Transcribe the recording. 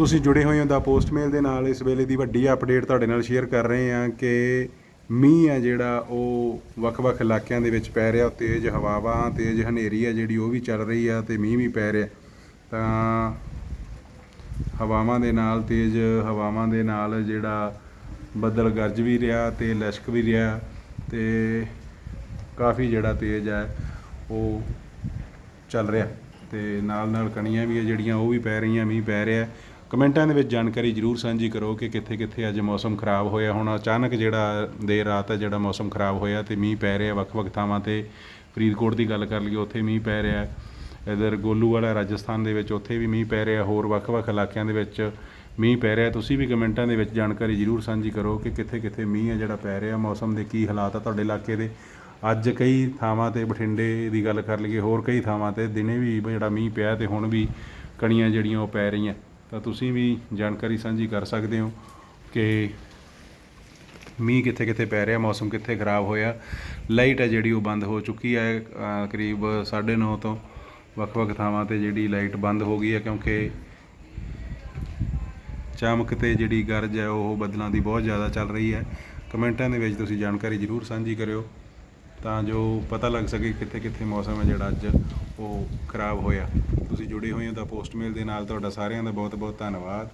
ਤੁਸੀਂ ਜੁੜੇ ਹੋਏ ਹੋ ਦਾ ਪੋਸਟਮੇਲ ਦੇ ਨਾਲ, ਇਸ ਵੇਲੇ ਦੀ ਵੱਡੀ ਅਪਡੇਟ ਤੁਹਾਡੇ ਨਾਲ ਸ਼ੇਅਰ ਕਰ ਰਹੇ ਹਾਂ ਕਿ ਮੀਂਹ ਹੈ ਜਿਹੜਾ, ਉਹ ਵੱਖ-ਵੱਖ ਇਲਾਕਿਆਂ ਦੇ ਵਿੱਚ ਪੈ ਰਿਹਾ ਤੇਜ਼ ਹਵਾਵਾਂ, ਤੇਜ਼ ਹਨੇਰੀ ਹੈ ਜਿਹੜੀ, ਉਹ ਵੀ ਚੱਲ ਰਹੀ ਆ ਤੇ ਮੀਂਹ ਵੀ ਪੈ ਰਿਹਾ। ਤਾਂ ਹਵਾਵਾਂ ਦੇ ਨਾਲ, ਤੇਜ਼ ਹਵਾਵਾਂ ਦੇ ਨਾਲ ਜਿਹੜਾ ਬੱਦਲ ਗਰਜ ਵੀ ਰਿਹਾ ਤੇ ਲਸ਼ਕ ਵੀ ਰਿਹਾ ਤੇ ਕਾਫੀ ਜਿਹੜਾ ਤੇਜ਼ ਹੈ ਉਹ ਚੱਲ ਰਿਹਾ ਤੇ ਨਾਲ ਨਾਲ ਕਣੀਆਂ ਵੀ ਹੈ ਜਿਹੜੀਆਂ, ਉਹ ਵੀ ਪੈ ਰਹੀਆਂ, ਮੀਂਹ ਪੈ ਰਿਹਾ। ਕਮੈਂਟਾਂ ਦੇ ਵਿੱਚ ਜਾਣਕਾਰੀ ਜਰੂਰ ਸਾਂਝੀ ਕਰੋ ਕਿ ਕਿੱਥੇ ਕਿੱਥੇ ਅੱਜ ਮੌਸਮ ਖਰਾਬ ਹੋਇਆ। ਹੁਣ ਅਚਾਨਕ ਜਿਹੜਾ ਦੇਰ ਰਾਤ ਹੈ, ਜਿਹੜਾ ਮੌਸਮ ਖਰਾਬ ਹੋਇਆ ਤੇ ਮੀਂਹ ਪੈ ਰਿਹਾ ਵੱਖ-ਵੱਖ ਥਾਵਾਂ ਤੇ। ਫਰੀਦਕੋਟ ਦੀ ਗੱਲ ਕਰ ਲਈਏ, ਉੱਥੇ ਮੀਂਹ ਪੈ ਰਿਹਾ। ਇਧਰ ਗੋਲੂਵਾਲਾ ਰਾਜਸਥਾਨ ਦੇ ਵਿੱਚ ਉੱਥੇ ਵੀ ਮੀਂਹ ਪੈ ਰਿਹਾ। ਹੋਰ ਵੱਖ-ਵੱਖ ਇਲਾਕਿਆਂ ਦੇ ਵਿੱਚ ਮੀਂਹ ਪੈ ਰਿਹਾ। ਤੁਸੀਂ ਵੀ ਕਮੈਂਟਾਂ ਦੇ ਵਿੱਚ ਜਾਣਕਾਰੀ ਜਰੂਰ ਸਾਂਝੀ ਕਰੋ ਕਿ ਕਿੱਥੇ ਕਿੱਥੇ ਮੀਂਹ ਹੈ, ਜਿਹੜਾ ਪੈ ਰਿਹਾ। ਮੌਸਮ ਦੇ ਕੀ ਹਾਲਾਤ ਆ ਤੁਹਾਡੇ ਇਲਾਕੇ ਦੇ? ਅੱਜ ਕਈ ਥਾਵਾਂ ਤੇ ਬਠਿੰਡੇ ਦੀ ਗੱਲ ਕਰ ਲਈਏ, ਹੋਰ ਕਈ ਥਾਵਾਂ ਤੇ ਦਿਨੇ ਵੀ ਜਿਹੜਾ ਮੀਂਹ ਪਿਆ ਤੇ ਹੁਣ ਵੀ ਕਣੀਆਂ ਜਿਹੜੀਆਂ ਉਹ ਪੈ ਰਹੀਆਂ। ਤਾਂ ਤੁਸੀਂ ਵੀ ਜਾਣਕਾਰੀ ਸਾਂਝੀ ਕਰ ਸਕਦੇ ਹੋ ਕਿ ਮੀਂਹ ਕਿੱਥੇ ਕਿੱਥੇ ਪੈ ਰਿਹਾ ਮੌਸਮ ਕਿੱਥੇ ਖਰਾਬ ਹੋਇਆ। ਲਾਈਟ ਹੈ ਜਿਹੜੀ ਉਹ ਬੰਦ ਹੋ ਚੁੱਕੀ ਹੈ ਅ, ਕਰੀਬ 9:30 ਤੋਂ ਵੱਖ-ਵੱਖ ਥਾਵਾਂ ਤੇ ਜਿਹੜੀ ਲਾਈਟ ਬੰਦ ਹੋ ਗਈ ਹੈ ਕਿਉਂਕਿ ਚਮਕ ਤੇ ਜਿਹੜੀ ਗਰਜ ਹੈ ਉਹ ਬਦਲਾਂ ਦੀ ਬਹੁਤ ਜ਼ਿਆਦਾ ਚੱਲ ਰਹੀ ਹੈ ਕਮੈਂਟਾਂ ਦੇ ਵਿੱਚ ਤੁਸੀਂ ਜਾਣਕਾਰੀ ਜ਼ਰੂਰ ਸਾਂਝੀ ਕਰਿਓ। ਤਾਂ ਜੋ ਪਤਾ ਲੱਗ ਸਕੇ ਕਿੱਥੇ ਕਿੱਥੇ ਮੌਸਮ ਹੈ ਜਿਹੜਾ ਅੱਜ ਉਹ ਖਰਾਬ ਹੋਇਆ। ਤੁਸੀਂ ਜੁੜੇ ਹੋਏ ਹੋ ਤਾਂ ਪੋਸਟਮੇਲ ਦੇ ਨਾਲ ਤੁਹਾਡਾ ਸਾਰਿਆਂ ਦਾ ਬਹੁਤ ਬਹੁਤ ਧੰਨਵਾਦ।